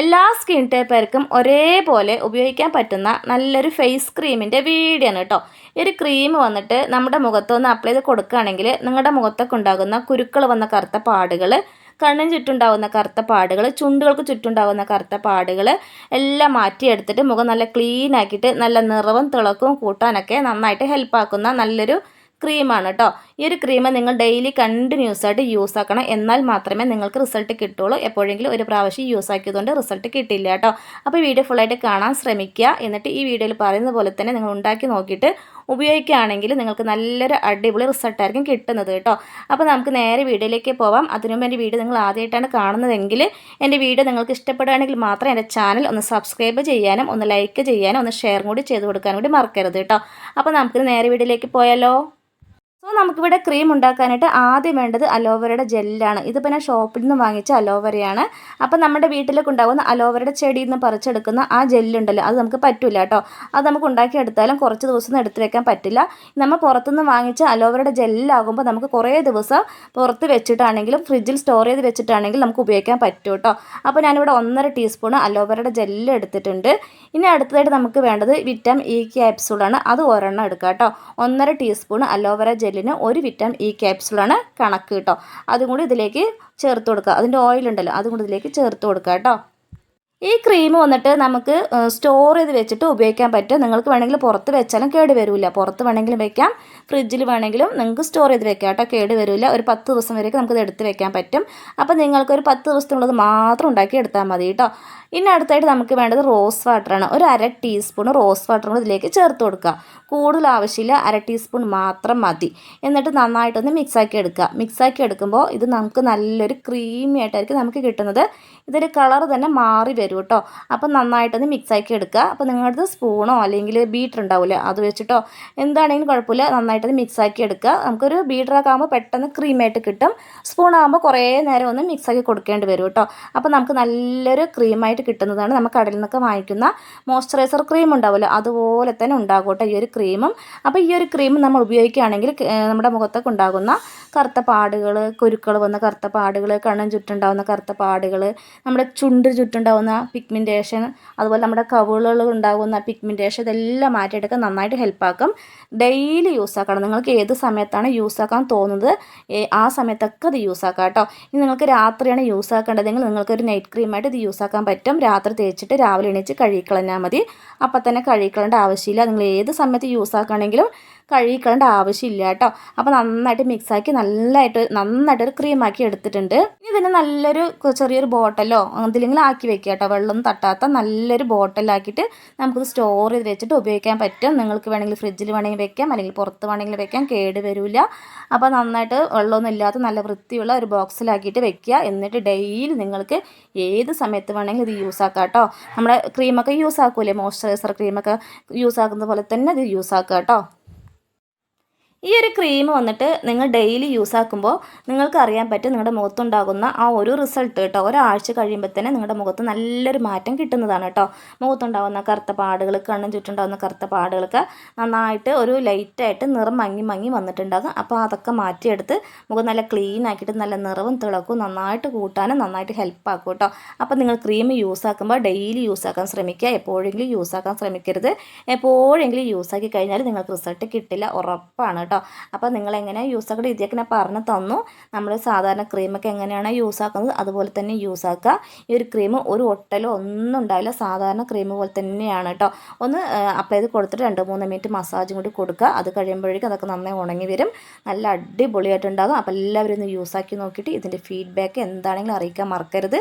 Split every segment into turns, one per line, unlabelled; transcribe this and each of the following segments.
എല്ലാ സ്കിൻ ടൈപ്പുകാർക്കും ഒരേപോലെ ഉപയോഗിക്കാൻ പറ്റുന്ന നല്ലൊരു ഫേസ് ക്രീമിന്റെ വീഡിയോ ആണ് കേട്ടോ ഈ ഒരു ക്രീം വന്നിട്ട് നമ്മുടെ മുഖത്തൊന്ന് അപ്ലൈ ചെയ്ത് കൊടുക്കുകയാണെങ്കിൽ നിങ്ങളുടെ മുഖത്തൊക്കെ ഉണ്ടാകുന്ന കുരുക്കൾ വന്ന കറുത്ത പാടുകൾ കണ്ണിന് ചുറ്റുണ്ടാകുന്ന കറുത്ത പാടുകൾ ചുണ്ടുകൾക്ക് ചുറ്റുണ്ടാകുന്ന കറുത്ത പാടുകൾ എല്ലാം മാറ്റിയെടുത്തിട്ട് മുഖം നല്ല ക്ലീൻ ആക്കിയിട്ട് നല്ല നിറവും തിളക്കവും കൂട്ടാനൊക്കെ നന്നായിട്ട് ഹെൽപ്പാക്കുന്ന നല്ലൊരു ക്രീമാണ് കേട്ടോ ഈ ഒരു ക്രീം നിങ്ങൾ ഡെയിലി കണ്ടിന്യൂസ് ആയിട്ട് യൂസ് ആക്കണം. എന്നാൽ മാത്രമേ നിങ്ങൾക്ക് റിസൾട്ട് കിട്ടുള്ളൂ. എപ്പോഴെങ്കിലും ഒരു പ്രാവശ്യം യൂസ് ആക്കിയതുകൊണ്ട് റിസൾട്ട് കിട്ടില്ല കേട്ടോ. അപ്പോൾ വീഡിയോ ഫുള്ളായിട്ട് കാണാൻ ശ്രമിക്കുക. എന്നിട്ട് ഈ വീഡിയോയിൽ പറയുന്ന പോലെ തന്നെ നിങ്ങൾ ഉണ്ടാക്കി നോക്കിയിട്ട് ഉപയോഗിക്കുകയാണെങ്കിൽ നിങ്ങൾക്ക് നല്ലൊരു അടിപൊളി റിസൾട്ടായിരിക്കും കിട്ടുന്നത് കേട്ടോ. അപ്പോൾ നമുക്ക് നേരെ വീഡിയോയിലേക്ക് പോവാം. അതിനു അതിനുമുമ്പ് എന്റെ വീഡിയോ നിങ്ങൾ ആദ്യമായിട്ടാണ് കാണുന്നതെങ്കിൽ എന്റെ വീഡിയോ നിങ്ങൾക്ക് ഇഷ്ടപ്പെടുകയാണെങ്കിൽ മാത്രം എന്റെ ചാനൽ ഒന്ന് സബ്സ്ക്രൈബ് ചെയ്യാനും ഒന്ന് ലൈക്ക് ചെയ്യാനും ഒന്ന് ഷെയർ കൂടി ചെയ്ത് കൊടുക്കാനും കൂടി മറക്കരുത് കേട്ടോ. അപ്പോൾ നമുക്ക് നേരെ വീഡിയോയിലേക്ക് പോയാലോ? സോ നമുക്കിവിടെ ക്രീം ഉണ്ടാക്കാനായിട്ട് ആദ്യം വേണ്ടത് അലോവേരയുടെ ജെല്ലാണ് ഇതിപ്പോൾ ഞാൻ ഷോപ്പിൽ നിന്ന് വാങ്ങിച്ച അലോവരയാണ് അപ്പോൾ നമ്മുടെ വീട്ടിലൊക്കെ ഉണ്ടാകുന്ന അലോവേരയുടെ ചെടിയിൽ നിന്ന് പറിച്ചെടുക്കുന്ന ആ ജെല്ലുണ്ടല്ലോ അത് നമുക്ക് പറ്റില്ല കേട്ടോ. അത് നമുക്ക് ഉണ്ടാക്കിയെടുത്താലും കുറച്ച് ദിവസം എടുത്ത് വെക്കാൻ പറ്റില്ല. നമ്മൾ പുറത്തുനിന്ന് വാങ്ങിച്ച അലോവേരയുടെ ജെല്ലാകുമ്പോൾ നമുക്ക് കുറേ ദിവസം പുറത്ത് വെച്ചിട്ടാണെങ്കിലും ഫ്രിഡ്ജിൽ സ്റ്റോർ ചെയ്ത് വെച്ചിട്ടാണെങ്കിലും നമുക്ക് ഉപയോഗിക്കാൻ പറ്റും കേട്ടോ. അപ്പോൾ ഞാനിവിടെ ഒന്നര ടീസ്പൂൺ അലോവേരയുടെ ജെല്ല് എടുത്തിട്ടുണ്ട്. ഇനി അടുത്തതായിട്ട് നമുക്ക് വേണ്ടത് വിറ്റാമിൻ ഇ ക്യാപ്സൂളാണ് അത് ഒരെണ്ണം എടുക്കാം കേട്ടോ. ഒന്നര ടീസ്പൂൺ അലോവേര ജെല്ലിന് ഒരു വിറ്റാമിൻ ഇ ക്യാപ്സുളാണ് കണക്ക് കേട്ടോ. അതും കൂടി ഇതിലേക്ക് ചേർത്ത് കൊടുക്കുക. അതിന്റെ ഓയിൽ ഉണ്ടല്ലോ അതും കൂടി ഇതിലേക്ക് ചേർത്ത് കൊടുക്കുക കേട്ടോ. ഈ ക്രീം വന്നിട്ട് നമുക്ക് സ്റ്റോർ ചെയ്ത് വെച്ചിട്ട് ഉപയോഗിക്കാൻ പറ്റും. നിങ്ങൾക്ക് വേണമെങ്കിൽ പുറത്ത് വെച്ചാലും കേട് വരില്ല പുറത്ത് വേണമെങ്കിലും വെക്കാം. ഫ്രിഡ്ജിൽ വേണമെങ്കിലും നിങ്ങൾക്ക് സ്റ്റോർ ചെയ്ത് വെക്കാം കേട്ടോ. കേട് വരില്ല ഒരു പത്ത് ദിവസം വരെയൊക്കെ നമുക്കത് എടുത്ത് വെക്കാൻ പറ്റും. അപ്പോൾ നിങ്ങൾക്ക് ഒരു പത്ത് ദിവസത്തിനുള്ളത് മാത്രം ഉണ്ടാക്കി എടുത്താൽ മതി കേട്ടോ. ഇനി അടുത്തായിട്ട് നമുക്ക് വേണ്ടത് റോസ് വാട്ടറാണ് ഒരു അര ടീസ്പൂൺ റോസ് വാട്ടർ കൂടെ ഇതിലേക്ക് ചേർത്ത് കൊടുക്കുക. കൂടുതൽ ആവശ്യമില്ല. അര ടീസ്പൂൺ മാത്രം മതി. എന്നിട്ട് നന്നായിട്ടൊന്ന് മിക്സാക്കി എടുക്കുക. മിക്സാക്കി എടുക്കുമ്പോൾ ഇത് നമുക്ക് നല്ലൊരു ക്രീമി ആയിട്ടായിരിക്കും നമുക്ക് കിട്ടുന്നത്. ഇതൊരു കളർ തന്നെ മാറി വരും. കേട്ടോ. അപ്പം നന്നായിട്ടൊന്ന് മിക്സാക്കി എടുക്കുക. അപ്പോൾ നിങ്ങളുടെ സ്പൂണോ അല്ലെങ്കിൽ ബീറ്റർ ഉണ്ടാവില്ല അത് വെച്ചിട്ടോ എന്താണെങ്കിലും കുഴപ്പമില്ല. നന്നായിട്ടൊന്ന് മിക്സാക്കി എടുക്കുക. നമുക്കൊരു ബീറ്ററൊക്കെ ആകുമ്പോൾ പെട്ടെന്ന് ക്രീമായിട്ട് കിട്ടും. സ്പൂൺ ആകുമ്പോൾ കുറേ നേരം ഒന്ന് മിക്സാക്കി കൊടുക്കേണ്ടി വരും കേട്ടോ. അപ്പോൾ നമുക്ക് നല്ലൊരു ക്രീമായിട്ട് കിട്ടുന്നതാണ് നമുക്ക് കടയിൽ നിന്നൊക്കെ വാങ്ങിക്കുന്ന മോയ്സ്ചറൈസർ ക്രീം ഉണ്ടാവുമല്ലോ അതുപോലെ തന്നെ ഉണ്ടാകും കേട്ടോ ഈ ഒരു ക്രീമും അപ്പോൾ ഈ ഒരു ക്രീം നമ്മൾ ഉപയോഗിക്കുകയാണെങ്കിൽ നമ്മുടെ മുഖത്തൊക്കെ ഉണ്ടാകുന്ന കറുത്ത പാടുകൾ കുരുക്കൾ വന്ന കറുത്ത പാടുകൾ കണ്ണും ചുറ്റുണ്ടാകുന്ന കറുത്ത പാടുകൾ നമ്മുടെ ചുണ്ട് ചുറ്റുണ്ടാകുന്ന പിഗ്മെന്റേഷൻ അതുപോലെ നമ്മുടെ കവിളുകൾ ഉണ്ടാകുന്ന പിഗ്മെന്റേഷൻ ഇതെല്ലാം മാറ്റിയെടുക്കാൻ നന്നായിട്ട് ഹെൽപ്പാക്കും ഡെയിലി യൂസ് ആക്കണം. നിങ്ങൾക്ക് ഏത് സമയത്താണ് യൂസ് ആക്കാൻ തോന്നുന്നത്? ആ സമയത്തൊക്കെ ഇത് യൂസ് ആക്കാം കേട്ടോ. ഇനി നിങ്ങൾക്ക് രാത്രിയാണ് യൂസ് ആക്കേണ്ടതെങ്കിൽ നിങ്ങൾക്ക് ഒരു നൈറ്റ് ക്രീമായിട്ട് ഇത് യൂസ് ആക്കാൻ പറ്റും. രാത്രി തേച്ചിട്ട് രാവിലെ എണീച്ച് കഴുകിക്കളഞ്ഞാൽ മതി. അപ്പം തന്നെ കഴുകിക്കളേണ്ട ആവശ്യമില്ല. നിങ്ങൾ ഏത് സമയത്ത് യൂസ് ആക്കുകയാണെങ്കിലും കഴുകിക്കളേണ്ട ആവശ്യമില്ല കേട്ടോ. അപ്പോൾ നന്നായിട്ട് മിക്സാക്കി നല്ലതായിട്ട് നന്നായിട്ടൊരു ക്രീമാക്കി എടുത്തിട്ടുണ്ട്. ഇനി ഇതിന് നല്ലൊരു ചെറിയൊരു ബോട്ടലോ എന്തെങ്കിലും ആക്കി വെക്കുക കേട്ടോ. വെള്ളം തട്ടാത്ത നല്ലൊരു ബോട്ടലാക്കിയിട്ട് നമുക്കിത് സ്റ്റോർ ചെയ്ത് വെച്ചിട്ട് ഉപയോഗിക്കാൻ പറ്റും. നിങ്ങൾക്ക് വേണമെങ്കിൽ ഫ്രിഡ്ജിൽ വേണമെങ്കിൽ വെക്കാം അല്ലെങ്കിൽ പുറത്ത് വേണമെങ്കിൽ വെക്കാം കേട് വരില്ല അപ്പോൾ നന്നായിട്ട് വെള്ളമൊന്നും ഇല്ലാത്ത നല്ല വൃത്തിയുള്ള ഒരു ബോക്സിലാക്കിയിട്ട് വെക്കുക. എന്നിട്ട് ഡെയിലി നിങ്ങൾക്ക് ഏത് സമയത്ത് വേണമെങ്കിലും ഇത് യൂസ് ആക്കാം കേട്ടോ. നമ്മുടെ ക്രീമൊക്കെ യൂസ് ആക്കൂലേ? മോയ്സ്ചറൈസർ ക്രീമൊക്കെ യൂസ് ആക്കുന്ന പോലെ തന്നെ ഇത് യൂസ് ആക്കുക കേട്ടോ. ഈ ഒരു ക്രീം വന്നിട്ട് നിങ്ങൾ ഡെയിലി യൂസ് ആക്കുമ്പോൾ നിങ്ങൾക്ക് അറിയാൻ പറ്റും നിങ്ങളുടെ മുഖത്തുണ്ടാകുന്ന ആ ഒരു റിസൾട്ട് കേട്ടോ ഒരാഴ്ച കഴിയുമ്പോൾ തന്നെ നിങ്ങളുടെ മുഖത്ത് നല്ലൊരു മാറ്റം കിട്ടുന്നതാണ് കേട്ടോ മുഖത്തുണ്ടാകുന്ന കറുത്ത പാടുകൾ കണ്ണും ചുറ്റുണ്ടാകുന്ന കറുത്ത പാടുകളൊക്കെ നന്നായിട്ട് ഒരു ലൈറ്റായിട്ട് നിറം മങ്ങി മങ്ങി വന്നിട്ടുണ്ടാകും. അപ്പോൾ അതൊക്കെ മാറ്റിയെടുത്ത് മുഖം നല്ല ക്ലീൻ ആക്കിയിട്ട് നല്ല നിറവും തിളക്കും നന്നായിട്ട് കൂട്ടാനും നന്നായിട്ട് ഹെൽപ്പ് ആക്കും കേട്ടോ അപ്പോൾ നിങ്ങൾ ക്രീം യൂസ് ആക്കുമ്പോൾ ഡെയിലി യൂസ് ആക്കാൻ ശ്രമിക്കുക. എപ്പോഴെങ്കിലും യൂസ് ആക്കാൻ ശ്രമിക്കരുത്. എപ്പോഴെങ്കിലും യൂസ് ആക്കി കഴിഞ്ഞാൽ നിങ്ങൾക്ക് റിസൾട്ട് കിട്ടില്ല. ഉറപ്പാണ് കേട്ടോ. അപ്പോൾ നിങ്ങൾ എങ്ങനെ യൂസ് ആക്കുന്നത് ഇതൊക്കെ ഞാൻ പറഞ്ഞു തന്നു. നമ്മൾ സാധാരണ ക്രീമൊക്കെ എങ്ങനെയാണ് യൂസ് ആക്കുന്നത് അതുപോലെ തന്നെ യൂസ് ആക്കുക. ഈ ഒരു ക്രീം ഒരു ഒട്ടലോ ഒന്നും ഉണ്ടാവില്ല. സാധാരണ ക്രീം പോലെ തന്നെയാണ് കേട്ടോ. ഒന്ന് അപ്ലൈ ചെയ്ത് കൊടുത്തിട്ട് രണ്ട് മൂന്ന് മിനിറ്റ് മസാജും കൂടി കൊടുക്കുക. അത് കഴിയുമ്പോഴേക്കും അതൊക്കെ നന്നായി ഉണങ്ങി വരും. നല്ല അടിപൊളിയായിട്ടുണ്ടാകും അപ്പോൾ എല്ലാവരും ഒന്ന് യൂസ് ആക്കി നോക്കിയിട്ട് ഇതിന്റെ ഫീഡ്ബാക്ക് എന്താണെങ്കിലും അറിയിക്കാൻ മറക്കരുത്.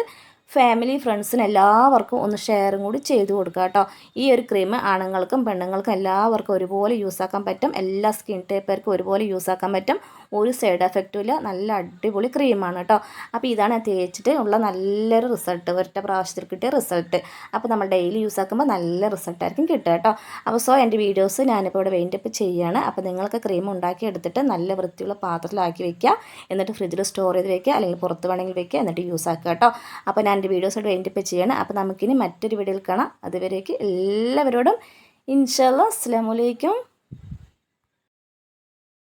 ഫാമിലി ഫ്രണ്ട്സിന് എല്ലാവർക്കും ഒന്ന് ഷെയറും കൂടി ചെയ്ത് കൊടുക്കുക കേട്ടോ. ഈ ഒരു ക്രീം ആണുങ്ങൾക്കും പെണ്ണുങ്ങൾക്കും എല്ലാവർക്കും ഒരുപോലെ യൂസ് ആക്കാൻ പറ്റും. എല്ലാ സ്കിൻ ടൈപ്പർക്കും ഒരുപോലെ യൂസ് ആക്കാൻ പറ്റും. ഒരു സൈഡ് എഫക്റ്റും ഇല്ല നല്ല അടിപൊളി ക്രീമാണ് കേട്ടോ. അപ്പോൾ ഇതാണ് തേച്ചിട്ട് ഉള്ള നല്ലൊരു റിസൾട്ട്. ഒരൊറ്റ പ്രാവശ്യത്തിൽ കിട്ടിയ റിസൾട്ട്. അപ്പോൾ നമ്മൾ ഡെയിലി യൂസ് ആക്കുമ്പോൾ നല്ല റിസൾട്ടായിരിക്കും കിട്ടുക കേട്ടോ. അപ്പോൾ സോ എന്റെ വീഡിയോസ് ഞാനിപ്പോൾ ഇവിടെ വെയിന്റപ്പ് ചെയ്യുകയാണ് അപ്പോൾ നിങ്ങൾക്ക് ക്രീം ഉണ്ടാക്കി എടുത്തിട്ട് നല്ല വൃത്തിയുള്ള പാത്രത്തിലാക്കി വെക്കുക. എന്നിട്ട് ഫ്രിഡ്ജിൽ സ്റ്റോർ ചെയ്ത് വെക്കുക. അല്ലെങ്കിൽ പുറത്ത് വേണമെങ്കിൽ വെക്കുക. എന്നിട്ട് യൂസ് ആക്കുക കേട്ടോ. അപ്പോൾ ഞാൻ എന്റെ വീഡിയോസ് ഇവിടെ വെയിന്റപ്പ് ചെയ്യണം. അപ്പോൾ നമുക്കിനി മറ്റൊരു വീഡിയോയിൽ കാണാം. അതുവരേക്ക് എല്ലാവരോടും ഇൻഷാല്ല അസ്സാം വലൈക്കും